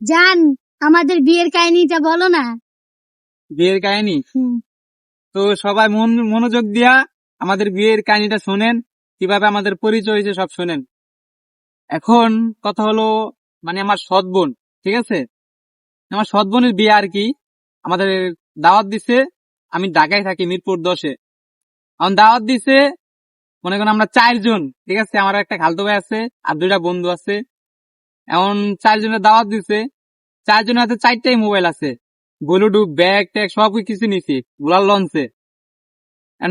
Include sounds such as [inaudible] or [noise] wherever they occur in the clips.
জান আমাদের বিয়ের কাহিনীটা বলো না। বিয়ের কাহিনী? তো সবাই মন মনোযোগ দিয়া আমাদের বিয়ের কাহিনীটা শোনেন কীভাবে আমাদের পরিচয় হয়েছে সব শোনেন। এখন কথা হলো মানে আমার সৎ বোন ঠিক আছে? আমার সৎ বোনের বিয়ে আর কি আমাদের দাওয়াত দিছে আমি ঢাকায় থাকি মিরপুর দশে। এখন দাওয়াত দিছে মনে করেন আমরা চারজন ঠিক আছে? আমার একটা খালতো ভাই আছে আর দুইটা বন্ধু আছে। এখন চারজনের দাওয়াত দিছে। চারজনের হাতে চারটাই মোবাইল আছে। ব্লুটুথ ব্যাগ ট্যাগ সব কিছু নিছি। গুলার লঞ্চে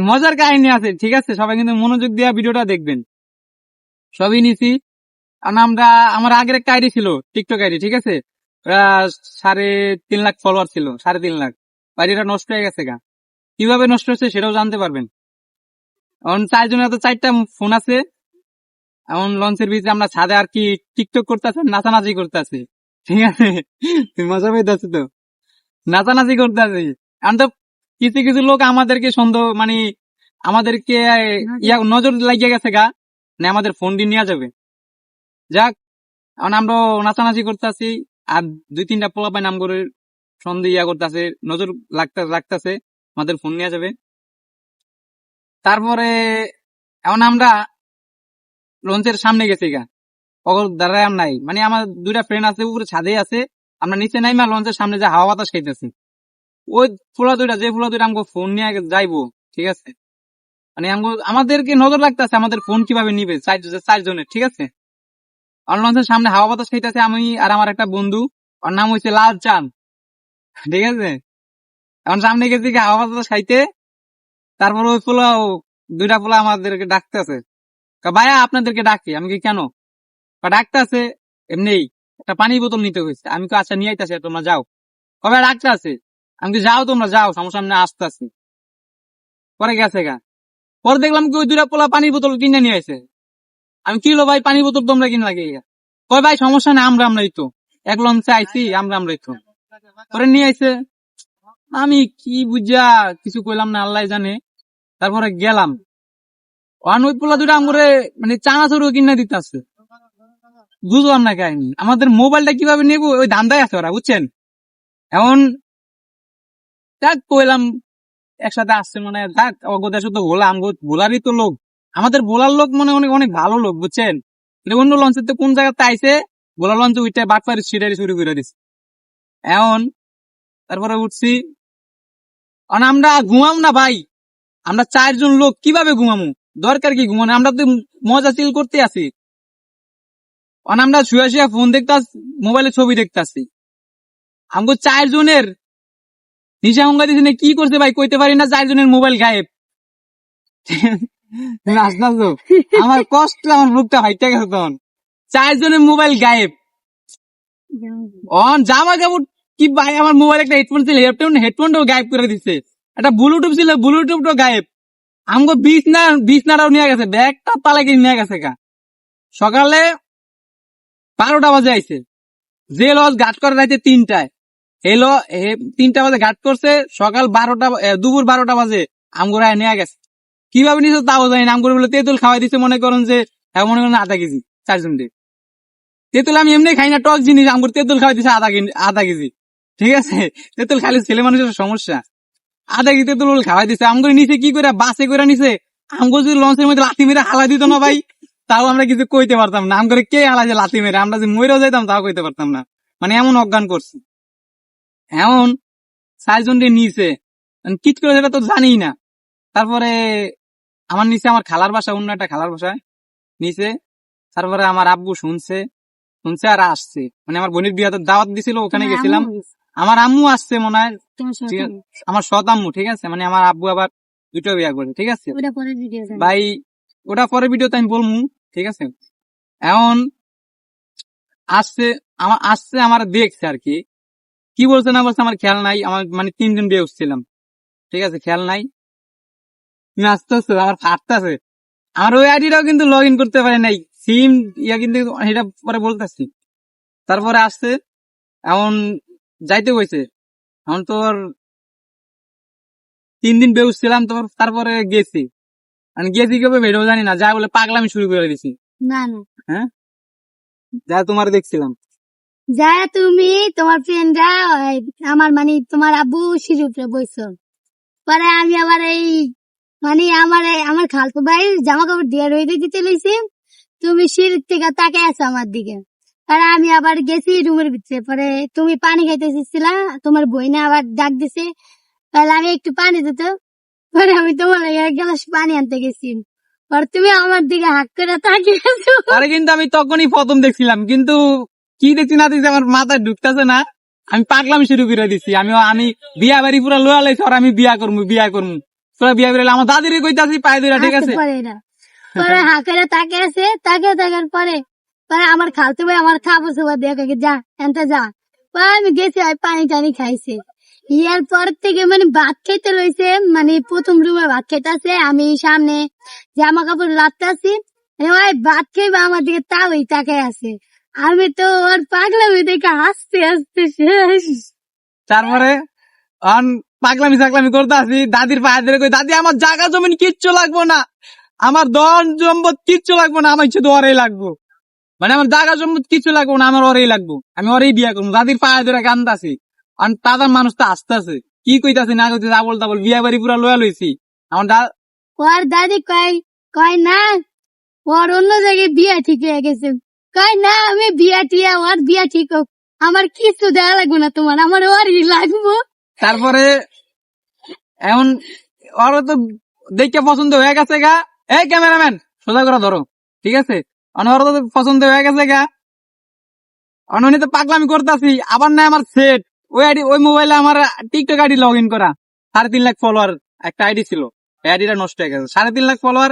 মজার কাহিনী আছে, ঠিক আছে? সবাই কিন্তু মনোযোগ দিয়ে ভিডিওটা দেখবেন। সবই নিছি। কারণ আমরা, আমার আগের একটা আইডি ছিল টিকটক আইডি, ঠিক আছে? ওরা সাড়ে তিন লাখ ফলোয়ার ছিল, সাড়ে তিন লাখ। আইডিটা নষ্ট হয়ে গেছে গা। কীভাবে নষ্ট হচ্ছে সেটাও জানতে পারবেন। এখন চারজনের তো চারটা ফোন আছে। এখন লঞ্চের ভিতরে আমরা ছাদে আর কি টিকটক করতেছে নাচানাচি করতেছি। ঠিক আছে? তুমি মজা পেয়ে তো? নাচানাচি করতেছি। এখন তো কিছু কিছু লোক আমাদেরকে সন্দেহ মানে আমাদেরকে ইয়া নজর লাগিয়ে গেছে গা, না আমাদের ফোন দিয়ে নেওয়া যাবে। যাক, এখন আমরা নাচানাচি করতেছি, আর দুই তিনটা পোলাপাই নাম করে সন্দেহ ইয়া করতেছে, নজর লাগতে রাখতেছে আমাদের ফোন নেওয়া যাবে। তারপরে, এখন আমরা লঞ্চের সামনে গেছি গা। অগর দাঁড়ায় নাই। মানে আমার দুইটা ফ্রেন্ড আছে, উপরে ছাদে আছে, আমরা নিচে নাই মা লঞ্চের সামনে যে হাওয়া বাতাস খাইতেছি। ওই ফুলা দুইটা, যে ফুলা দুইটা আমাকে ফোন নিয়ে যাইবো, ঠিক আছে? মানে আমাদেরকে নজর লাগতেছে আমাদের ফোন কীভাবে নিবে, চার চারজনের, ঠিক আছে? আর লঞ্চের সামনে হাওয়া বাতাস খাইতেছে আমি আর আমার একটা বন্ধু, ওর নাম হয়েছে লাল চান ঠিক আছে? এখন সামনে গেছি হাওয়া বাতাস খাইতে, তারপর ওই পোলা দুইটা পোলা আমাদেরকে ডাকতেছে। ভাইয়া, আপনাদেরকে ডাকি। আমি কি কেন? ডাকতেছে এমনি একটা পানি বোতল নিতে হয়েছে। আমি তো আচ্ছা নিয়ে আইতাছি তোমরা যাও। কবে ডাকতে আছে। আমি কি যাও, তোমরা যাও সামনে সামনে আসতেছি। পরে গেছে গা। পরে দেখলাম কি ওই দুটা পোলা পানির বোতল কিনে নিয়ে আসে আমি কিলো ভাই পানি বোতল তোমরা কিনে লাগে কয় ভাই, সমস্যা নেই, আমরা আমরাই তো। এক লঞ্চে আইছি, আমরা আমরাই তো। পরে নিয়ে আইছে। আমি কি বুঝা, কিছু কইলাম না আল্লাহ জানে। তারপরে গেলাম। ওয়ান আমরে মানে কিনে দিতে আছে বুঝলাম না আমাদের মোবাইলটা কীভাবে নেব? ওই ধান্দায় আছে ওরা, বুঝছেন? এমন যাক, কইলাম, একসাথে আসছে মানে যাক, অগদা শুধু ভোলা ভোলারই তো লোক। আমাদের ভোলার লোক মানে অনেক অনেক ভালো লোক, বুঝছেন? অন্য লঞ্চের তো কোন জায়গাতে আইছে, ভোলা লঞ্চে উঠে বাটপারি সিটারি শুরু করে দিছে। এখন তারপরে উঠছি। আমরা ঘুমাম না ভাই। আমরা চারজন লোক, কীভাবে ঘুমামু? দরকার কি ঘুমানো? আমরা তো মজা চিল করতে আছি। কারণ আমরা শুয়ে শুয়ে ফোন দেখতে মোবাইলে ছবি দেখতে আসি আমগো চারজনের নিশা হঙ্গা দিছে কি করছে ভাই কইতে পারি না, চারজনের মোবাইল গায়েব। [laughs] আমার কষ্ট, আমার বুকটা হাইটা গেছে তখন। চারজনের মোবাইল গায়েব। অন জামা কাপড়, কি ভাই, আমার মোবাইল একটা হেডফোন ছিল হেডফোন হেডফোনটাও গায়েব করে দিচ্ছে একটা ব্লুটুথ ছিল ব্লুটুথটাও গায়েব। আমগো বিছনা, বিছনাটাও নিয়ে গেছে, ব্যাগটা তালাকে নিয়ে গেছে কা সকালে বারোটা বাজে আইছে। যে লজ ঘাট করে রাইতে তিনটায়। এলো তিনটা বাজে ঘাট করছে, সকাল বারোটা দুপুর বারোটা বাজে আমগুরা নিয়ে গেছে। কীভাবে নিছে তাও জানি না আমগুলো বলে তেঁতুল খাওয়াই দিছে মনে করেন যে মনে করেন আধা কেজি, চারজন দিয়ে। তেঁতুল আমি এমনি খাই না, টক জিনিস আমগুলো তেঁতুল খাওয়াই দিছে আধা আধা কেজি। ঠিক আছে? তেঁতুল খালি ছেলে মানুষের সমস্যা। আধা কেজি তেঁতুল খাওয়াই দিছে। আমগুলো নিচে কি করে? বাসে করে নিছে। আমগুলো যদি লঞ্চের মধ্যে লাথি মেরে হালা দিত না ভাই তাও আমরা কিছু কইতে পারতাম না। আম করে কে হালা যে লাথি মেরে? আমরা যে মরেও যাইতাম তাও কইতে পারতাম না। মানে এমন অজ্ঞান করছে। এমন চারজন দিয়ে নিয়েছে কিট করে সেটা তো জানি না। তারপরে আমার নিচে আমার খালার বাসা অন্য একটা খালার বাসায় নিচে তারপরে আমার আব্বু শুনছে। শুনছে আর আসছে। মানে আমার বোনের বিয়াতে দাওয়াত দিছিল ওখানে গেছিলাম। আমার আম্মু আসছে মনে হয়। আমার সৎ আম্মু ঠিক আছে? মানে আমার আব্বু আবার দুটো বিয়া করে ঠিক আছে? ওটা পরে ভিডিও ভাই ওটা পরে ভিডিওতে আমি বলব ঠিক আছে? এখন আসছে আমার আসছে আমার দেখছে আর কি। কি বলছে না বলছে আমার খেয়াল নাই আমার মানে তিনজন বিয়ে উঠছিলাম ঠিক আছে খেয়াল নাই। তুমি আস্তে আস্তে আমার ফাটতেছে। আমার ওই আইডিটাও কিন্তু লগ ইন করতে পারে নাই। সিম ইয়া কিন্তু এটা পরে বলতেছি। তারপরে আসছে এখন যাইতে কইছে এখন তোর তিন দিন বেউস ছিলাম তোর তারপরে গেছি। আমি গেছি কেবে বেরো জানি না যা বলে পাগলামি শুরু করে দিছি। না না। যা তোমার দেখছিলাম। যা তুমি তোমার ফ্রেন্ডরা আমার মানে তোমার আব্বু সিঁড়ির বইছো। পরে আমি আবার এই মানে আমার আমার খালতো ভাই জামা কাপড় দিয়ে রয়ে দিতে লইছি তুমি সিঁড়ির থেকে তাকে আছো আমার দিকে। পরে আমি আবার গেছি রুমের ভিতরে। পরে তুমি পানি খাইতে এসেছিলা তোমার বইনে আবার ডাক দিছে। তাহলে আমি একটু পানি দিত। পরে আমি তোমার এক গ্লাস পানি আনতে গেছি। পরে তুমি আমার দিকে হাত করে তাকিয়ে আছো আরে কিন্তু আমি তখনই প্রথম দেখছিলাম কিন্তু কি দেখছি না দেখছি আমার মাথায় ঢুকতেছে না। আমি পাগলাম শুরু করে দিছি। আমি আমি বিয়া বাড়ি পুরো লোয়া লাইছি আর আমি বিয়া করব বিয়া করব পুরো বিয়া করে আমার দাদিরে কইতাছি পায়ে ধরে ঠিক আছে? না পরে হাঁকেরে তাকে আছে তাকে দেখার পরে আমার খালতে ভাই আমার খাব দিয়ে কাকে যা, এনতে যা। আমি গেছি পানি টানি খাইছে। ইয়ার পর থেকে মানে ভাত খাইতে রয়েছে মানে প্রথম রুমে ভাত খাইতেছে, আমি সামনে জামা কাপড় লাটতেছি ওই ভাত খাইবে আমার দিকে তাও ওই তাকে আছে। আমি তো ওর পাগলামি দেখে হাসতে হাসতে শেষ। তারপরে অন পাগলামি সাগলামি করতে আসি দাদির পায়ে ধরে কই, দাদি, আমার জায়গা জমিন কিচ্ছু লাগবো না। আমার দন সম্পদ কিচ্ছু লাগবো না, আমার শুধু ওরেই লাগবো। মানে আমার জায়গা সম্পদ কিচ্ছু লাগবো না আমার ওরেই লাগবো। আমি ওরেই বিয়া করব। দাদির পায়ে ধরে কান্দাছি আর তাদের মানুষ তো আসতেছে। কি কইতাছে না কইতাছে আবল তাবল বিয়া বাড়ি পুরা লয়া লইছি। আমার দা ওর দাদি কয় কয় না ওর অন্য জায়গায় বিয়া ঠিক হয়ে গেছে। কয় না আমি বিয়া টিয়া ওর বিয়া ঠিক হোক। আমার কিছু দেওয়া লাগবে না তোমার আমার ওরই লাগবো। তারপরে এমন ওর তো দেখে পছন্দ হয়ে গেছে গা। এই ক্যামেরাম্যান সোজা করে ধরো ঠিক আছে? অন ওরও তো পছন্দ হয়ে গেছে গা। অননি তো পাগলামি করতেছি, আবার না আমার সেট ওই আইডি, ওই মোবাইলে আমার টিকটক আইডি লগ ইন করা। সাড়ে তিন লাখ ফলোয়ার একটা আইডি ছিল। এই আইডিটা নষ্ট হয়ে গেছে। সাড়ে তিন লাখ ফলোয়ার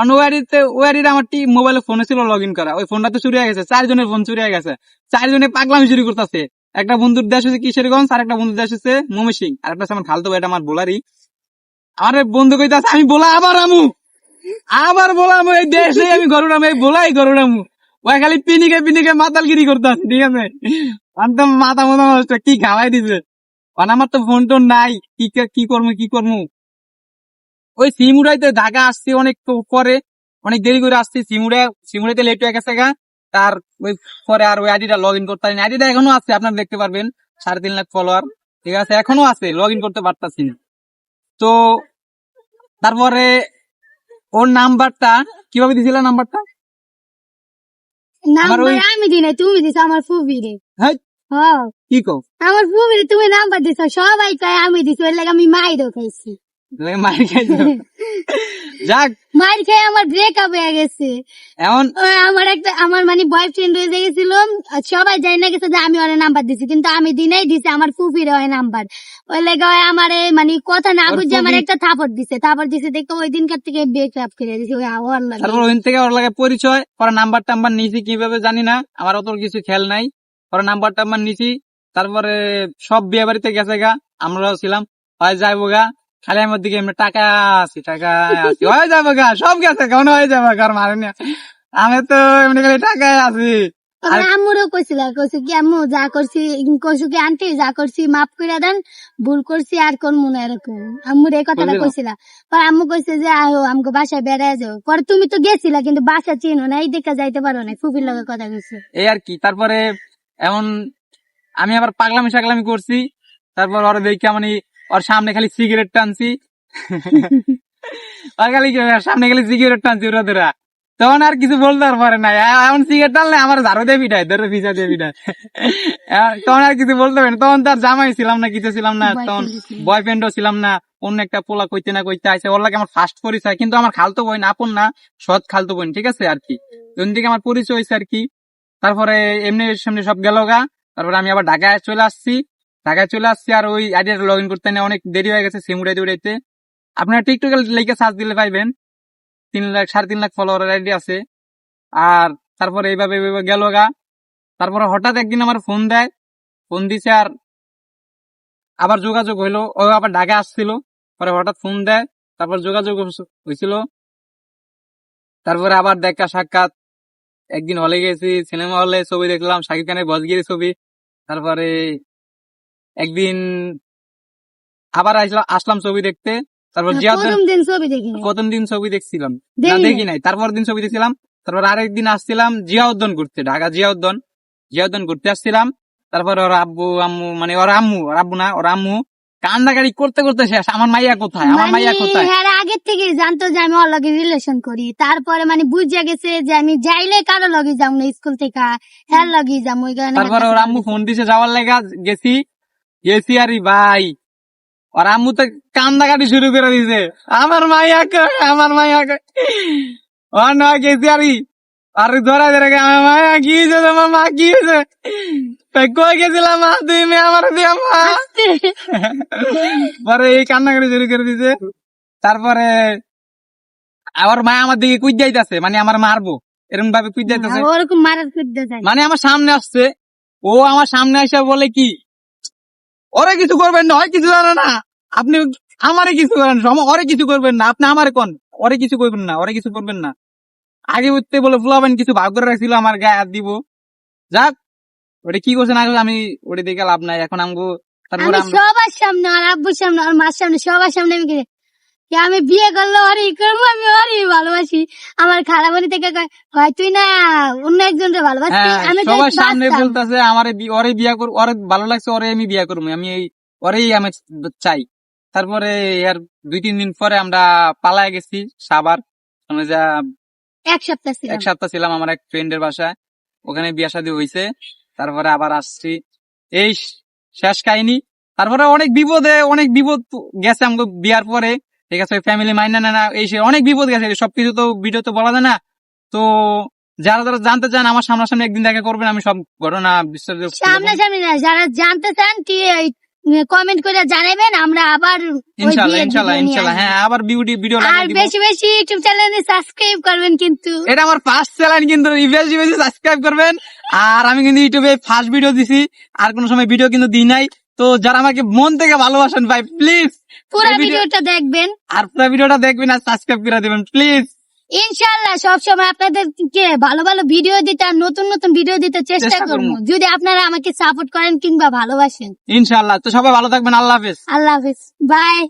অন্য ওই আইডিতে, ওই আইডিটা আমার টি মোবাইলে ফোনে ছিল লগ ইন করা। ওই ফোনটা তো চুরি হয়ে গেছে। চারজনের ফোন চুরি হয়ে গেছে। চারজনে পাগলামি চুরি করতেছে। একটা বন্ধুর দেশ হচ্ছে কিশোরগঞ্জ, আর একটা বন্ধুর দেশ হচ্ছে ময়মনসিং আর একটা আমার খালতো এটা আমার বোলারই। আমার বন্ধু কইতাছে, আমি বলা, আবার আমু! আবার বলামু, এই দেশে আমি গরুরাম এই বলাই গরুরামু ওই খালি পিনিকে পিনিকে মাতালগিরি করতেছে ঠিক আছে? তো মাথা নষ্ট কি খাওয়াই কারণ আমার তো ফোন টোন নাই, কি কে- করব, কি করব? ওই সিমুড়াইতে ঢাকা আসছি অনেক পরে, অনেক দেরি করে আসছি সিমুড়ে সিমুড়াইতে লেট হয়ে গেছে গা। তার ওই পরে আর ওই আইডিটা লগ ইন করতে পারিনি। আইডিটা এখনও আছে, আপনারা দেখতে পারবেন, সাড়ে তিন লাখ ফলোয়ার ঠিক আছে? এখনও আছে লগ ইন করতে পারতাছি তো, তারপরে ওর নাম্বারটা কীভাবে দিছিল নাম্বারটা? নাম্বার আমি দিই নাই তুমি দিছো আমার ফুবি রে। হ্যাঁ কি কো আমার ফুবি রে তুমি নাম্বার দিছো সবাই কয় আমি দিছো এর লাগে আমি মাইরও খাইছি। মার খাইছো যাক মাইর খেয়ে আমার ব্রেকআপ হয়ে গেছে। এমন ওই আমার একটা আমার মানে বয়ফ্রেন্ড হয়ে গেছিল। সবাই জানি না গেছে যে আমি ওর নাম্বার দিছি কিন্তু আমি দিনেই দিছি আমার ফুফির ওই নাম্বার ওই লেগে ওই আমার এই মানে কথা না ওর বুঝে আমার একটা থাপড় দিছে। থাপড় দিছে দেখতে ওই দিনকার থেকে ব্রেকআপ করে দিছি ওই ওর লাগে। তারপর ওখান থেকে ওর লাগে পরিচয় পরে নাম্বার টাম্বার নিছি কীভাবে জানি না আমার অত কিছু খেয়াল নাই। পরে নাম্বার টাম্বার নিছি তারপরে সব বিয়ে বাড়িতে গেছে গা আমরাও ছিলাম। হয় যাইবো গা খালি আমার দিকে এমনি টাকা আছি টাকা আছি। হয়ে যাব গা সব গেছে কেমন হয়ে যাব আমি তো এমনি খালি টাকায় আছি। কইছিল কইছে কি আম্মু যা করছি কইছো কি আন্টি যা করছি মাফ করে দেন ভুল করছি আর কোন মনে এরকম। আম্মুর এই কথাটা। কইছিলা। পর আম্মু কইছে যে আহো আমাকে বাসায় বেড়ায় যাও। পরে তুমি তো গেছিলা কিন্তু বাসা চিনো না এই দেখা যাইতে পারো না ফুফির লগে কথা কইছো। এই আর কি তারপরে এমন আমি আবার পাগলামি সাগলামি করছি তারপর ওর দেখে মানে ওর সামনে খালি সিগারেট টানছি। [laughs] আর খালি সামনে খালি সিগারেট টানছি ওরা তোরা [laughs] তখন আর কিছু বলতে পারে না এমন সিগারেট টানলে আমার ঝাড়ু দিয়ে পিঠায় ধরে পিছা দিয়ে পিঠায় তখন আর কিছু বলতে পারে তখন তার জামাই ছিলাম না কিছু ছিলাম না তখন। বয়ফ্রেন্ডও ছিলাম না। অন্য একটা পোলা কইতে না কইতে আছে ওর লাগে আমার ফার্স্ট পরিচয় কিন্তু আমার খালতো বোন আপন না সৎ খালতো বোন ঠিক আছে আর কি। ওই থেকে আমার পরিচয় হয়েছে আর কি। তারপরে এমনি সামনে সব গেল গা। তারপরে আমি আবার ঢাকায় চলে আসছি। ঢাকায় চলে আসছি আর ওই আইডিয়াটা লগ ইন করতে না অনেক দেরি হয়ে গেছে সিম উড়াইতে উড়াইতে। আপনারা টিকটকে লিখে সার্চ দিলে পাইবেন। তিন লাখ, সাড়ে তিন লাখ ফলোয়ার আইডি আছে। আর তারপরে এইভাবে এইভাবে গেল গা। তারপরে হঠাৎ একদিন আমার ফোন দেয়। ফোন দিছে আর আবার যোগাযোগ হইল। ও আবার ঢাকা আসছিল। পরে হঠাৎ ফোন দেয়। তারপর যোগাযোগ হয়েছিল তারপরে আবার দেখা সাক্ষাৎ। একদিন হলে গেছি সিনেমা হলে ছবি দেখলাম, শাকিব খানের বজগিরি ছবি। তারপরে একদিন আবার আসলাম আসলাম ছবি দেখতে। তারপর জিয়াউদ্দিন প্রথম দিন ছবি দেখিনি। প্রথম দিন ছবি দেখছিলাম। না দেখি নাই। তারপর দিন ছবি দেখছিলাম। তারপর আরেকদিন আসছিলাম জিয়াউদ্দন ঘুরতে ঢাকা জিয়াউদ্দন। জিয়াউদ্দিন ঘুরতে আসছিলাম। তারপরে ওর আব্বু আম্মু মানে ওর আম্মু ওর আব্বু না ওর আম্মু কান্দাকাড়ি করতে করতে শেষ। আমার মাইয়া কোথায়? আমার মানে মাইয়া কোথায়? হ্যাঁ আগের থেকে জানতো যে আমি ওর লগে রিলেশন করি। তারপরে মানে বুঝে গেছে যে আমি যাইলে কারও লগে যাব না স্কুল থেকে। হ্যাঁ লগে যাব তারপরে ওর আম্মু ফোন দিছে যাওয়ার লেগা গেছি। আরে ভাই। ওর আম্মু তো কান্দাকাটি শুরু করে দিছে। আমার মাইয়া কই আমার মাইয়া কই ও না গেছি আরে আর ধরা ধরে আমার মাইয়া কি হয়েছে তোমার মা কি হয়েছে কই গেছিলাম মা তুই মেয়ে আমার দিয়া মা? পরে এই কান্নাকাটি শুরু করে দিছে। তারপরে আমার মা আমার দিকে কুইদ যাইতাছে মানে আমার মারবো। এরকম ভাবে কুইদ যাইতাছে যায় মানে আমার সামনে আসছে। ও আমার সামনে এসে বলে কি ওরে কিছু করবেন না হয় কিছু জানে না। আপনি আমারে কিছু করেন ওরে কিছু করবেন না। আপনি আমারে কোন? ওরে কিছু করবেন না ওরে কিছু করবেন না। আগে উঠতে বলে ফুলাবেন কিছু ভাগ করে রাখছিল আমার গায়ে হাত দিব। যাক ওটা কি করছে না আমি ওটা দেখে লাভ নাই। এখন আমগো তারপরে আমি সবার সামনে আর আব্বুর সামনে আর মার সামনে সবার সামনে আমি আমি বিয়ে করলে ওরই করব আমি ওরই ভালোবাসি। আমার খারাপ খারাপনি থেকে কয় তুই না অন্য একজনকে ভালোবাসি হ্যাঁ আমি সবার সামনে বলতেছে আমারে ওরে বিয়া কর ওরে ভালো লাগছে ওরে আমি বিয়া করব আমি এই ওরেই আমি চাই। তারপরে আর দুই তিন দিন পরে আমরা পালায় গেছি সাবার আমরা যা এক সপ্তাহ এক সপ্তাহ ছিলাম আমার এক ফ্রেন্ডের বাসায়। ওখানে বিয়া শাদী হয়েছে তারপরে আবার আসছি। এই শেষ কাহিনী। তারপরে অনেক বিপদে অনেক বিপদ গেছে আমাকে বিয়ার পরে। ঠিক আছে ফ্যামিলি মাইনা না না এই সে অনেক বিপদ গেছে সবকিছু তো ভিডিও তো বলা যায় না। তো যারা যারা জানতে চান আমার সামনাসামনি একদিন দেখা করবেন আমি সব ঘটনা বিস্তারিত সামনাসামনি না যারা জানতে চান কি কমেন্ট করে জানাবেন আমরা আবার নিয়ে ইনশাল্লাহ আসব। হ্যাঁ আবার বিউটি ভিডিও আর দিব। বেশি বেশি ইউটিউব চ্যানেলে সাবস্ক্রাইব করবেন কিন্তু। এটা আমার ফার্স্ট চ্যানেল কিন্তু বেশি বেশি সাবস্ক্রাইব করবেন। আর আমি কিন্তু ইউটিউবে ফার্স্ট ভিডিও দিছি আর কোন সময় ভিডিও কিন্তু দিই নাই। তো যারা আমাকে মন থেকে ভালোবাসেন ভাই প্লিজ পুরো ভিডিওটা দেখবেন। আর পুরো ভিডিওটা দেখবেন আর সাবস্ক্রাইব করে দিবেন প্লিজ ইনশাল্লাহ সবসময় আপনাদেরকে ভালো ভালো ভিডিও দিতে আর নতুন নতুন ভিডিও দিতে চেষ্টা করব। যদি আপনারা আমাকে সাপোর্ট করেন কিংবা ভালোবাসেন। ইনশাআল্লাহ। তো সবাই ভালো থাকবেন আল্লাহ হাফেজ। আল্লাহ হাফেজ। বাই